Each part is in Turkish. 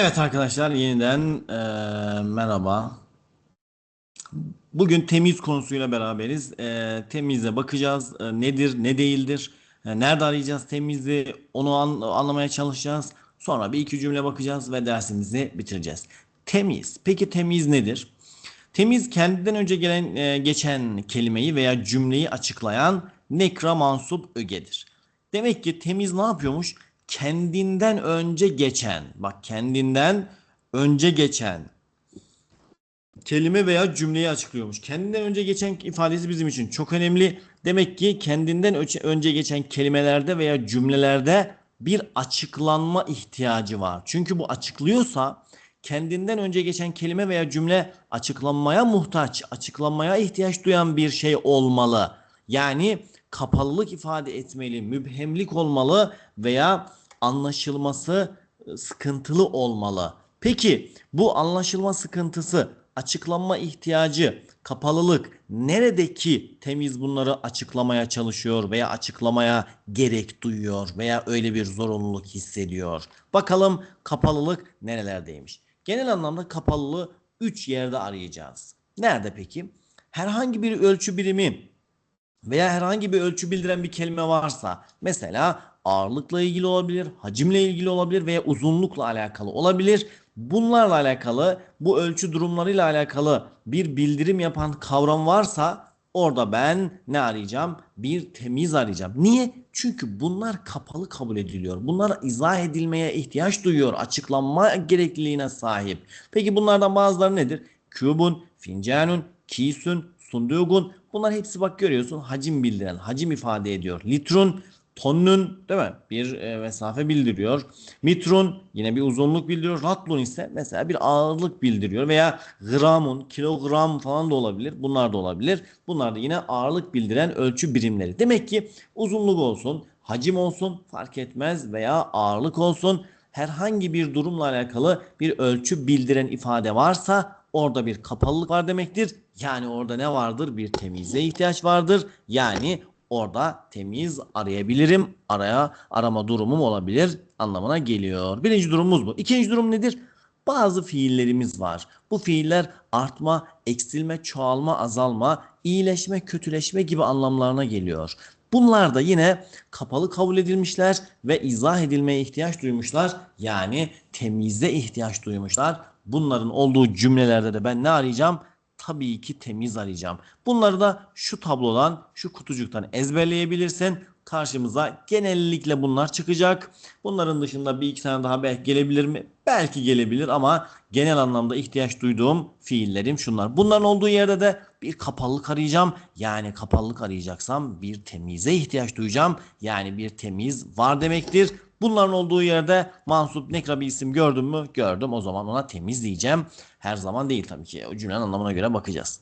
Evet arkadaşlar yeniden eee, merhaba. Bugün temiz konusuyla beraberiz. Eee temize bakacağız. Eee, nedir, ne değildir? E, nerede arayacağız temizi? Onu an- anlamaya çalışacağız. Sonra bir iki cümle bakacağız ve dersimizi bitireceğiz. Temiz. Peki temiz nedir? Temiz kendinden önce gelen e, geçen kelimeyi veya cümleyi açıklayan nekra mansup ögedir. Demek ki temiz ne yapıyormuş? Kendinden önce geçen, bak kendinden önce geçen kelime veya cümleyi açıklıyormuş. Kendinden önce geçen ifadesi bizim için çok önemli. Demek ki kendinden önce geçen kelimelerde veya cümlelerde bir açıklanma ihtiyacı var. Çünkü bu açıklıyorsa kendinden önce geçen kelime veya cümle açıklanmaya muhtaç, açıklanmaya ihtiyaç duyan bir şey olmalı. Yani kapalılık ifade etmeli, mübhemlik olmalı veya anlaşılması e, sıkıntılı olmalı. Peki bu anlaşılma sıkıntısı, açıklanma ihtiyacı, kapalılık neredeki temiz bunları açıklamaya çalışıyor veya açıklamaya gerek duyuyor veya öyle bir zorunluluk hissediyor. Bakalım kapalılık nerelerdeymiş? Genel anlamda kapalılığı 3 yerde arayacağız. Nerede peki? Herhangi bir ölçü birimi veya herhangi bir ölçü bildiren bir kelime varsa mesela ağırlıkla ilgili olabilir, hacimle ilgili olabilir veya uzunlukla alakalı olabilir. Bunlarla alakalı bu ölçü durumlarıyla alakalı bir bildirim yapan kavram varsa orada ben ne arayacağım? Bir temiz arayacağım. Niye? Çünkü bunlar kapalı kabul ediliyor. Bunlar izah edilmeye ihtiyaç duyuyor. Açıklanma gerekliliğine sahip. Peki bunlardan bazıları nedir? Kübun, fincanun, kisün, sundugun bunlar hepsi bak görüyorsun hacim bildiren, hacim ifade ediyor. Litrun, tonnun değil mi? Bir e, mesafe bildiriyor. Mitrun yine bir uzunluk bildiriyor. Ratlun ise mesela bir ağırlık bildiriyor veya gramun, kilogram falan da olabilir. Bunlar da olabilir. Bunlar da yine ağırlık bildiren ölçü birimleri. Demek ki uzunluk olsun, hacim olsun fark etmez veya ağırlık olsun herhangi bir durumla alakalı bir ölçü bildiren ifade varsa orada bir kapalılık var demektir. Yani orada ne vardır? Bir temize ihtiyaç vardır. Yani orada temiz arayabilirim. Araya arama durumum olabilir anlamına geliyor. Birinci durumumuz bu. İkinci durum nedir? Bazı fiillerimiz var. Bu fiiller artma, eksilme, çoğalma, azalma, iyileşme, kötüleşme gibi anlamlarına geliyor. Bunlar da yine kapalı kabul edilmişler ve izah edilmeye ihtiyaç duymuşlar. Yani temize ihtiyaç duymuşlar. Bunların olduğu cümlelerde de ben ne arayacağım? Tabii ki temiz arayacağım. Bunları da şu tablodan, şu kutucuktan ezberleyebilirsin. Karşımıza genellikle bunlar çıkacak. Bunların dışında bir iki tane daha belki gelebilir mi? Belki gelebilir ama genel anlamda ihtiyaç duyduğum fiillerim şunlar. Bunların olduğu yerde de bir kapalılık arayacağım. Yani kapalılık arayacaksam bir temize ihtiyaç duyacağım. Yani bir temiz var demektir. Bunların olduğu yerde mansup nekra bir isim gördüm mü? Gördüm. O zaman ona temiz diyeceğim. Her zaman değil tabii ki. O cümlenin anlamına göre bakacağız.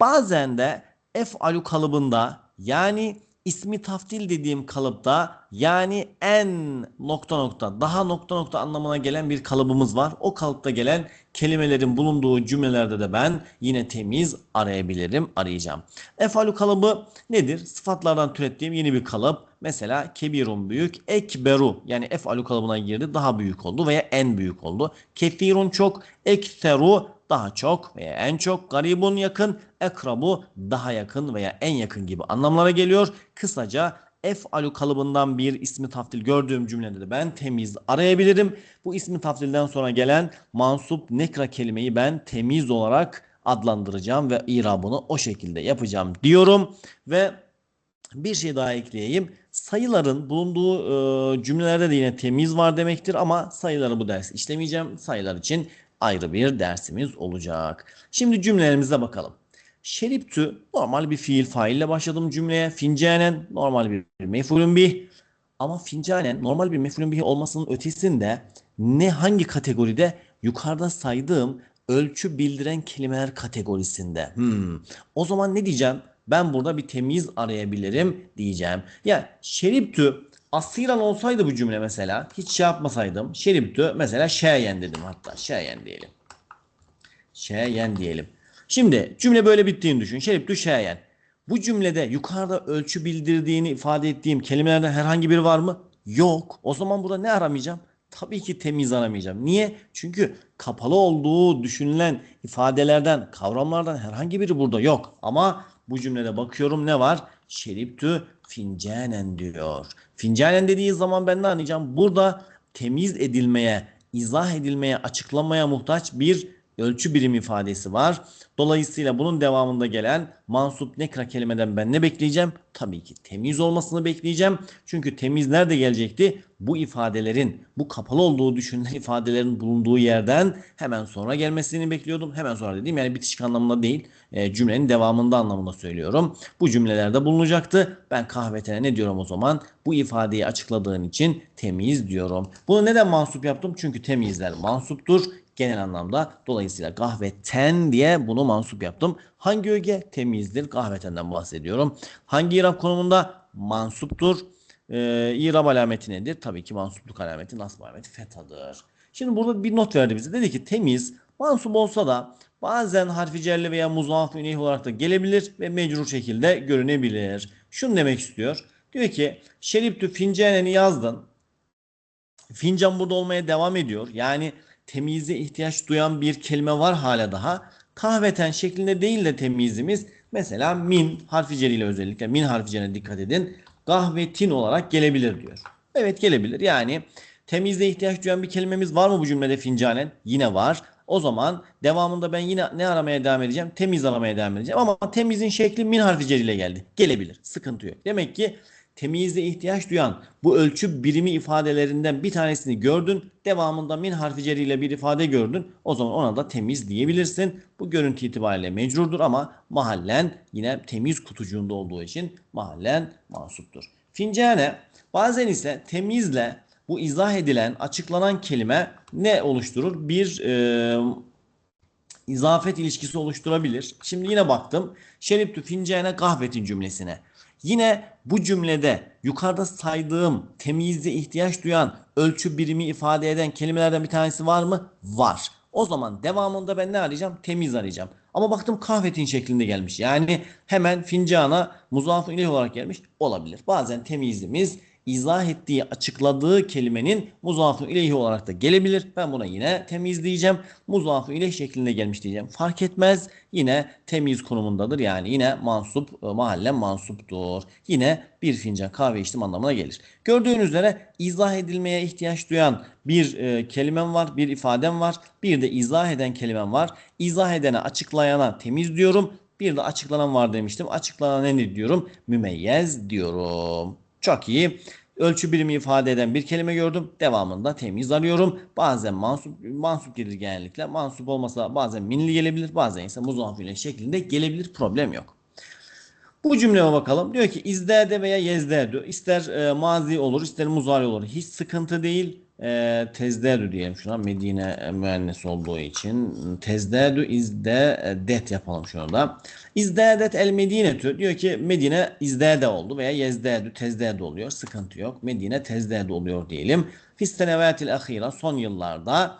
Bazen de ef'alu kalıbında yani ismi taftil dediğim kalıpta yani en nokta nokta daha nokta nokta anlamına gelen bir kalıbımız var. O kalıpta gelen kelimelerin bulunduğu cümlelerde de ben yine temiz arayabilirim, arayacağım. Efalu kalıbı nedir? Sıfatlardan türettiğim yeni bir kalıp. Mesela kebirun büyük, ekberu yani efalu kalıbına girdi daha büyük oldu veya en büyük oldu. Kefirun çok, ekteru daha çok veya en çok, garibun yakın, ekrabu daha yakın veya en yakın gibi anlamlara geliyor. Kısaca ef'alu kalıbından bir ismi taftil gördüğüm cümlede de ben temiz arayabilirim. Bu ismi taftilden sonra gelen mansup nekra kelimeyi ben temiz olarak adlandıracağım ve irabını o şekilde yapacağım diyorum ve bir şey daha ekleyeyim. Sayıların bulunduğu e, cümlelerde de yine temiz var demektir ama sayıları bu ders işlemeyeceğim. Sayılar için ayrı bir dersimiz olacak. Şimdi cümlelerimize bakalım. Şeriptü normal bir fiil faille başladım cümleye. Fincanen normal bir mefulün bih. Ama fincanen normal bir mefulün bih olmasının ötesinde ne hangi kategoride? Yukarıda saydığım ölçü bildiren kelimeler kategorisinde. Hmm. O zaman ne diyeceğim? Ben burada bir temiz arayabilirim diyeceğim. Ya şeriptü asiran olsaydı bu cümle mesela hiç şey yapmasaydım. Şeriptü mesela şeyen dedim hatta şeyen diyelim. Şeyen diyelim. Şimdi cümle böyle bittiğini düşün. Şeriptü şeyen. Bu cümlede yukarıda ölçü bildirdiğini ifade ettiğim kelimelerden herhangi biri var mı? Yok. O zaman burada ne aramayacağım? tabii ki temiz aramayacağım. Niye? Çünkü kapalı olduğu düşünülen ifadelerden, kavramlardan herhangi biri burada yok. Ama bu cümlede bakıyorum ne var? Şeriptü fincanen diyor. Fincanen dediği zaman ben ne anlayacağım? Burada temiz edilmeye, izah edilmeye, açıklamaya muhtaç bir ölçü birim ifadesi var. Dolayısıyla bunun devamında gelen mansup nekra kelimeden ben ne bekleyeceğim? Tabii ki temiz olmasını bekleyeceğim. Çünkü temiz nerede gelecekti? Bu ifadelerin, bu kapalı olduğu düşünülen ifadelerin bulunduğu yerden hemen sonra gelmesini bekliyordum. Hemen sonra dediğim yani bitişik anlamında değil, e, cümlenin devamında anlamında söylüyorum. Bu cümlelerde bulunacaktı. Ben kahvetene ne diyorum o zaman? Bu ifadeyi açıkladığın için temiz diyorum. Bunu neden mansup yaptım? Çünkü temizler mansuptur genel anlamda. Dolayısıyla kahveten diye bunu mansup yaptım. Hangi öge? Temizdir. Kahvetenden bahsediyorum. Hangi irab konumunda? Mansuptur. Ee, irab alameti nedir? Tabii ki mansupluk alameti, nasb alameti fethadır. Şimdi burada bir not verdi bize. Dedi ki temiz mansup olsa da bazen harfi cerli veya muzaf üneyh olarak da gelebilir ve mecrur şekilde görünebilir. Şunu demek istiyor. Diyor ki şeriptü fincaneni yazdın. Fincan burada olmaya devam ediyor. Yani temize ihtiyaç duyan bir kelime var hala daha. Kahveten şeklinde değil de temizimiz mesela min harfi ile özellikle min harfi dikkat edin. Kahvetin olarak gelebilir diyor. Evet gelebilir. Yani temizle ihtiyaç duyan bir kelimemiz var mı bu cümlede fincanen? Yine var. O zaman devamında ben yine ne aramaya devam edeceğim? Temiz aramaya devam edeceğim. Ama temizin şekli min harfi ile geldi. Gelebilir. Sıkıntı yok. Demek ki temyize ihtiyaç duyan bu ölçü birimi ifadelerinden bir tanesini gördün. Devamında min harfi ile bir ifade gördün. O zaman ona da temiz diyebilirsin. Bu görüntü itibariyle mecrurdur ama mahallen yine temiz kutucuğunda olduğu için mahallen mansuptur. Fincane bazen ise temizle bu izah edilen, açıklanan kelime ne oluşturur? Bir e, izafet ilişkisi oluşturabilir. Şimdi yine baktım. Şeriptü fincane kahvetin cümlesine. Yine bu cümlede yukarıda saydığım temyize ihtiyaç duyan ölçü birimi ifade eden kelimelerden bir tanesi var mı? Var. O zaman devamında ben ne arayacağım? Temiz arayacağım. Ama baktım kahvetin şeklinde gelmiş. Yani hemen fincana muzaf ileyh olarak gelmiş olabilir. Bazen temizimiz izah ettiği, açıkladığı kelimenin muzafı ileyhi olarak da gelebilir. Ben buna yine temizleyeceğim. Muzafı ileyh şeklinde gelmiş diyeceğim. Fark etmez. Yine temiz konumundadır. Yani yine mansup, e, mahalle mansuptur. Yine bir fincan kahve içtim anlamına gelir. Gördüğünüz üzere izah edilmeye ihtiyaç duyan bir e, kelimem var, bir ifadem var. Bir de izah eden kelimem var. İzah edene, açıklayana temiz diyorum. Bir de açıklanan var demiştim. Açıklanan ne diyorum? Mümeyyez diyorum. Çok iyi. Ölçü birimi ifade eden bir kelime gördüm. Devamında temiz arıyorum. Bazen mansup, mansup gelir genellikle. Mansup olmasa bazen minli gelebilir. Bazen ise muzafile şeklinde gelebilir. Problem yok. Bu cümleme bakalım. Diyor ki izderde veya yezderde ister e, mazi olur ister muzari olur. Hiç sıkıntı değil e, diyelim şuna Medine müennes olduğu için tezdedü izde det yapalım şunu da. İzdedet el Medinetü diyor ki Medine izdede oldu veya yezdedü tezdedü oluyor. Sıkıntı yok. Medine tezdedü oluyor diyelim. Fistenevatil ahira son yıllarda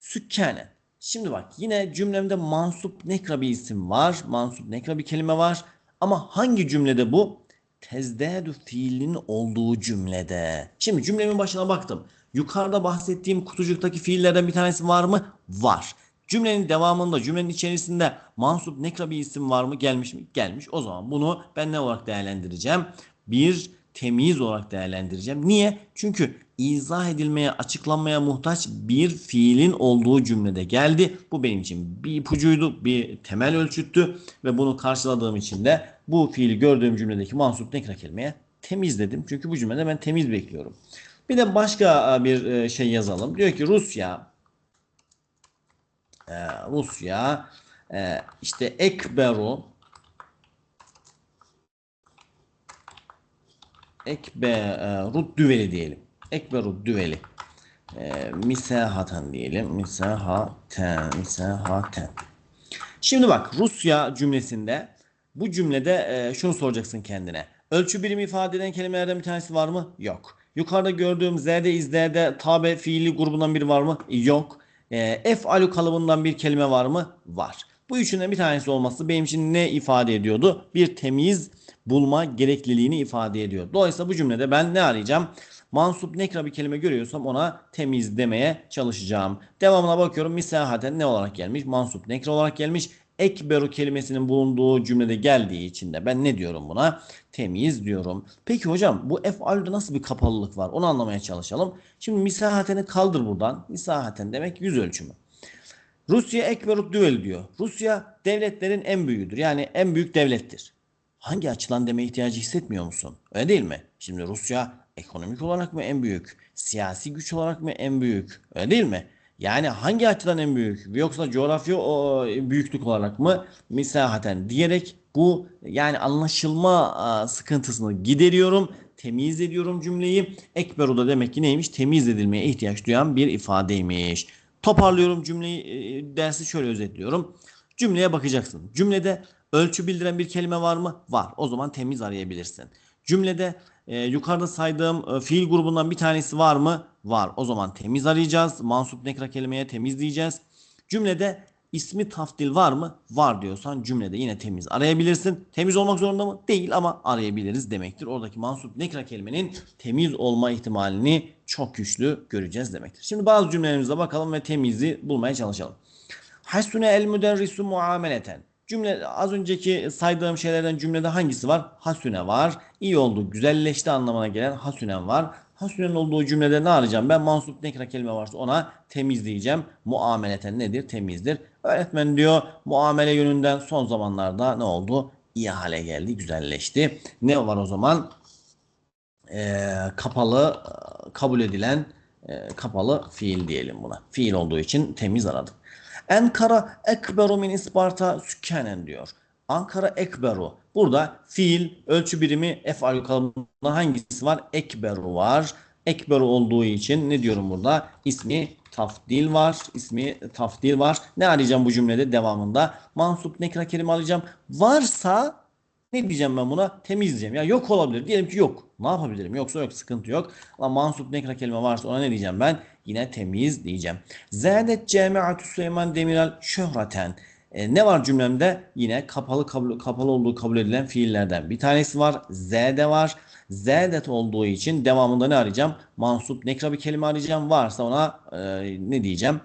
sükkane. Şimdi bak yine cümlemde mansup nekra bir isim var. Mansup nekra bir kelime var. Ama hangi cümlede bu? Tezdedü fiilinin olduğu cümlede. Şimdi cümlemin başına baktım. Yukarıda bahsettiğim kutucuktaki fiillerden bir tanesi var mı? Var. Cümlenin devamında, cümlenin içerisinde mansup nekra bir isim var mı? Gelmiş mi? Gelmiş. O zaman bunu ben ne olarak değerlendireceğim? Bir temiz olarak değerlendireceğim. Niye? Çünkü izah edilmeye, açıklanmaya muhtaç bir fiilin olduğu cümlede geldi. Bu benim için bir ipucuydu, bir temel ölçüttü ve bunu karşıladığım için de bu fiili gördüğüm cümledeki mansup nekra kelimeye temiz dedim. Çünkü bu cümlede ben temiz bekliyorum. Bir de başka e, bir e, şey yazalım. Diyor ki Rusya e, Rusya işte Ekberu Ekberut düveli diyelim. Ekberut düveli. Misahatan diyelim. Misahaten. Misahaten. Şimdi bak Rusya cümlesinde bu cümlede şunu soracaksın kendine. Ölçü birimi ifade eden kelimelerden bir tanesi var mı? Yok. Yukarıda gördüğüm z'de izlerde tabe fiili grubundan biri var mı? Yok. E, f alu kalıbından bir kelime var mı? Var. Bu üçünden bir tanesi olması benim için ne ifade ediyordu? Bir temiz bulma gerekliliğini ifade ediyor. Dolayısıyla bu cümlede ben ne arayacağım? mansup nekra bir kelime görüyorsam ona temiz demeye çalışacağım. Devamına bakıyorum. Misahaten ne olarak gelmiş? Mansup nekra olarak gelmiş. Ekberu kelimesinin bulunduğu cümlede geldiği için de ben ne diyorum buna? Temiz diyorum. Peki hocam bu ef'alde nasıl bir kapalılık var? Onu anlamaya çalışalım. Şimdi misahateni kaldır buradan. Misahaten demek yüz ölçümü. Rusya ekberut düvel diyor. Rusya devletlerin en büyüğüdür. Yani en büyük devlettir. Hangi açıdan deme ihtiyacı hissetmiyor musun? Öyle değil mi? Şimdi Rusya ekonomik olarak mı en büyük? Siyasi güç olarak mı en büyük? Öyle değil mi? Yani hangi açıdan en büyük? Yoksa coğrafya o, büyüklük olarak mı? Misahaten diyerek bu yani anlaşılma sıkıntısını gideriyorum. Temiz ediyorum cümleyi. Ekberu da demek ki neymiş? Temiz edilmeye ihtiyaç duyan bir ifadeymiş. Toparlıyorum cümleyi, e, dersi şöyle özetliyorum. Cümleye bakacaksın. Cümlede ölçü bildiren bir kelime var mı? Var. O zaman temiz arayabilirsin. Cümlede e, yukarıda saydığım e, fiil grubundan bir tanesi var mı? Var. O zaman temiz arayacağız. Mansup nekra kelimeye temiz diyeceğiz. Cümlede ismi taftil var mı? Var diyorsan cümlede yine temiz arayabilirsin. Temiz olmak zorunda mı? Değil ama arayabiliriz demektir. Oradaki mansup nekra kelimenin temiz olma ihtimalini çok güçlü göreceğiz demektir. Şimdi bazı cümlelerimize bakalım ve temizi bulmaya çalışalım. Hasune el müderrisu muameleten. Cümle az önceki saydığım şeylerden cümlede hangisi var? Hasune var. İyi oldu, güzelleşti anlamına gelen hasünen var. Hasünen olduğu cümlede ne arayacağım? Ben mansup nekra kelime varsa ona temiz diyeceğim. Muameleten nedir? Temizdir. Öğretmen diyor muamele yönünden son zamanlarda ne oldu? İyi hale geldi, güzelleşti. Ne var o zaman? Ee, kapalı, kabul edilen e, kapalı fiil diyelim buna. Fiil olduğu için temiz aradık. Ankara ekberu min Isparta sükkanen diyor. Ankara ekberu. Burada fiil ölçü birimi efal kalıbında hangisi var? Ekberu var. Ekberu olduğu için ne diyorum burada? İsmi tafdil var. İsmi tafdil var. Ne arayacağım bu cümlede devamında? Mansup nekra kelime alacağım. Varsa ne diyeceğim ben buna? Temiz diyeceğim. Ya yok olabilir. Diyelim ki yok. Ne yapabilirim? Yoksa yok. Sıkıntı yok. Ama mansup nekra kelime varsa ona ne diyeceğim ben? Yine temiz diyeceğim. Zâdet camiatü Süleyman Demirel şöhreten. E, ne var cümlemde? Yine kapalı kabul, kapalı olduğu kabul edilen fiillerden bir tanesi var. Z'de var. Z'det olduğu için devamında ne arayacağım? Mansup nekra bir kelime arayacağım. Varsa ona e, ne diyeceğim?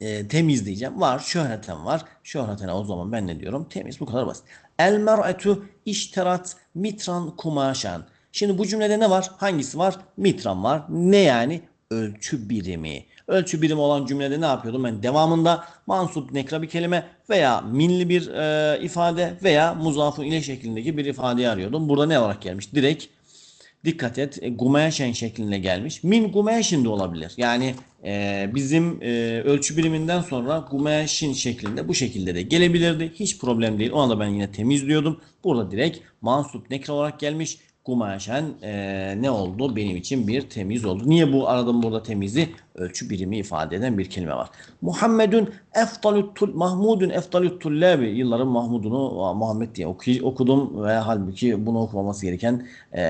E, temiz diyeceğim. Var. Şöhreten var. Şöhretene o zaman ben ne diyorum? Temiz. Bu kadar basit. El mer'etu işterat mitran kumaşan. Şimdi bu cümlede ne var? Hangisi var? Mitran var. Ne yani? Ölçü birimi. Ölçü birimi olan cümlede ne yapıyordum? Ben devamında mansup nekra bir kelime veya minli bir e, ifade veya muzafun ile şeklindeki bir ifadeyi arıyordum. Burada ne olarak gelmiş? Direkt dikkat et e, gumeşen şeklinde gelmiş. Min gumeşin de olabilir. Yani e, bizim e, ölçü biriminden sonra gumeşin şeklinde bu şekilde de gelebilirdi. Hiç problem değil. Ona da ben yine temizliyordum. Burada direkt mansup nekra olarak gelmiş. Kumaşen e, ne oldu? Benim için bir temiz oldu. Niye bu aradım burada temizi? Ölçü birimi ifade eden bir kelime var. Muhammedun eftalüt Mahmudun eftalüt tullabi. Yılların Mahmud'unu Muhammed diye okudum ve halbuki bunu okumaması gereken e,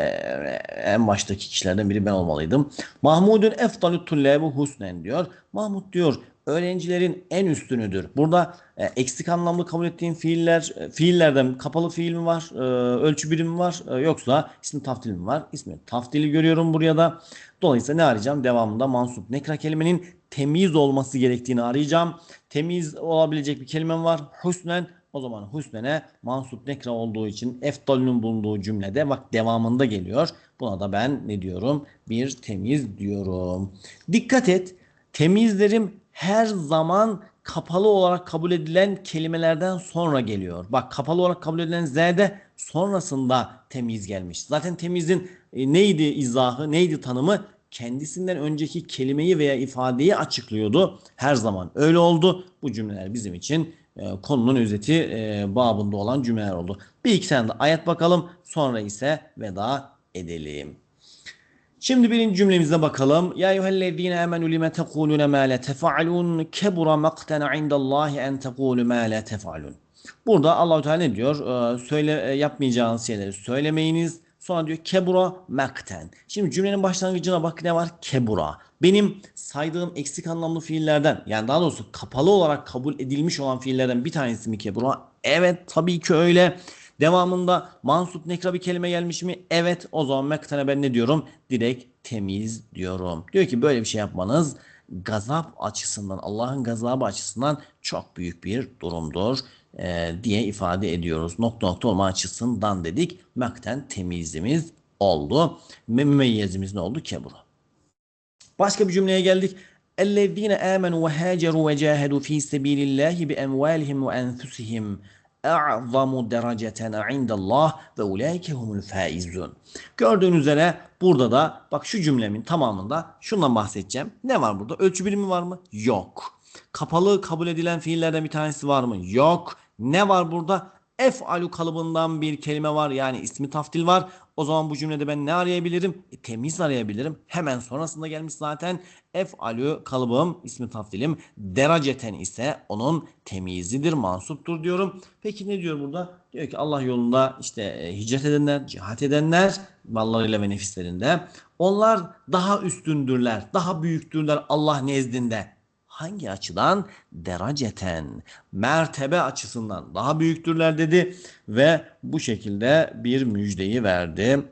en baştaki kişilerden biri ben olmalıydım. Mahmudun eftalüt tullabi husnen diyor. Mahmud diyor öğrencilerin en üstünüdür. Burada e, eksik anlamlı kabul ettiğim fiiller, e, fiillerden kapalı fiil mi var, e, ölçü birimi var, e, yoksa ismi taftil mi var? İsmi taftili görüyorum buraya da. Dolayısıyla ne arayacağım? Devamında mansup nekra kelimenin temiz olması gerektiğini arayacağım. Temiz olabilecek bir kelimem var. Husnen o zaman husnene mansup nekra olduğu için eftalünün bulunduğu cümlede bak devamında geliyor. Buna da ben ne diyorum? Bir temiz diyorum. Dikkat et. Temizlerim her zaman kapalı olarak kabul edilen kelimelerden sonra geliyor. Bak kapalı olarak kabul edilen Z'de sonrasında temiz gelmiş. Zaten temizin e, neydi izahı, neydi tanımı? Kendisinden önceki kelimeyi veya ifadeyi açıklıyordu. Her zaman öyle oldu. Bu cümleler bizim için e, konunun özeti e, babında olan cümleler oldu. Bir iki tane de ayet bakalım. Sonra ise veda edelim. Şimdi birinci cümlemize bakalım. Ya eyyühellezine amenu lime tekulune ma la tefa'alun kebura maqtena indallahi en tekulu ma la tefa'alun. Burada Allahu Teala ne diyor? Ee, söyle e, yapmayacağınız şeyleri söylemeyiniz. Sonra diyor kebura makten. Şimdi cümlenin başlangıcına bak ne var? Kebura. Benim saydığım eksik anlamlı fiillerden yani daha doğrusu kapalı olarak kabul edilmiş olan fiillerden bir tanesi mi kebura? Evet tabii ki öyle. Devamında mansup nekra bir kelime gelmiş mi? Evet. O zaman mektene ben ne diyorum? Direkt temiz diyorum. Diyor ki böyle bir şey yapmanız gazap açısından, Allah'ın gazabı açısından çok büyük bir durumdur e, diye ifade ediyoruz. Nokta nokta olma açısından dedik. Mekten temizimiz oldu. Mümeyyezimiz ne oldu? Kebru. Başka bir cümleye geldik. اَلَّذ۪ينَ آمَنُوا وَهَاجَرُوا وَجَاهَدُوا ف۪ي سَب۪يلِ اللّٰهِ بِاَمْوَالِهِمْ وَاَنْفُسِهِمْ اَعْظَمُ دَرَجَةً عِنْدَ اللّٰهِ وَاُولَٰئِكَ هُمُ الْفَائِزُونَ Gördüğünüz üzere burada da bak şu cümlemin tamamında şundan bahsedeceğim. Ne var burada? Ölçü birimi var mı? Yok. Kapalı kabul edilen fiillerden bir tanesi var mı? Yok. Ne var burada? Ef'alu kalıbından bir kelime var yani ismi taftil var. O zaman bu cümlede ben ne arayabilirim? E, temiz arayabilirim. Hemen sonrasında gelmiş zaten. Ef'alu kalıbım ismi taftilim. Dereceten ise onun temizidir, mansuptur diyorum. Peki ne diyor burada? Diyor ki Allah yolunda işte e, hicret edenler, cihat edenler mallarıyla ve nefislerinde. Onlar daha üstündürler, daha büyüktürler Allah nezdinde. Hangi açıdan? Dereceten, mertebe açısından daha büyüktürler dedi ve bu şekilde bir müjdeyi verdi.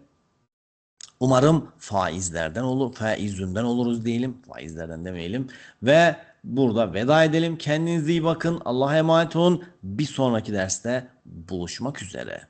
Umarım faizlerden olur, faizünden oluruz diyelim, faizlerden demeyelim ve burada veda edelim. Kendinize iyi bakın, Allah'a emanet olun. Bir sonraki derste buluşmak üzere.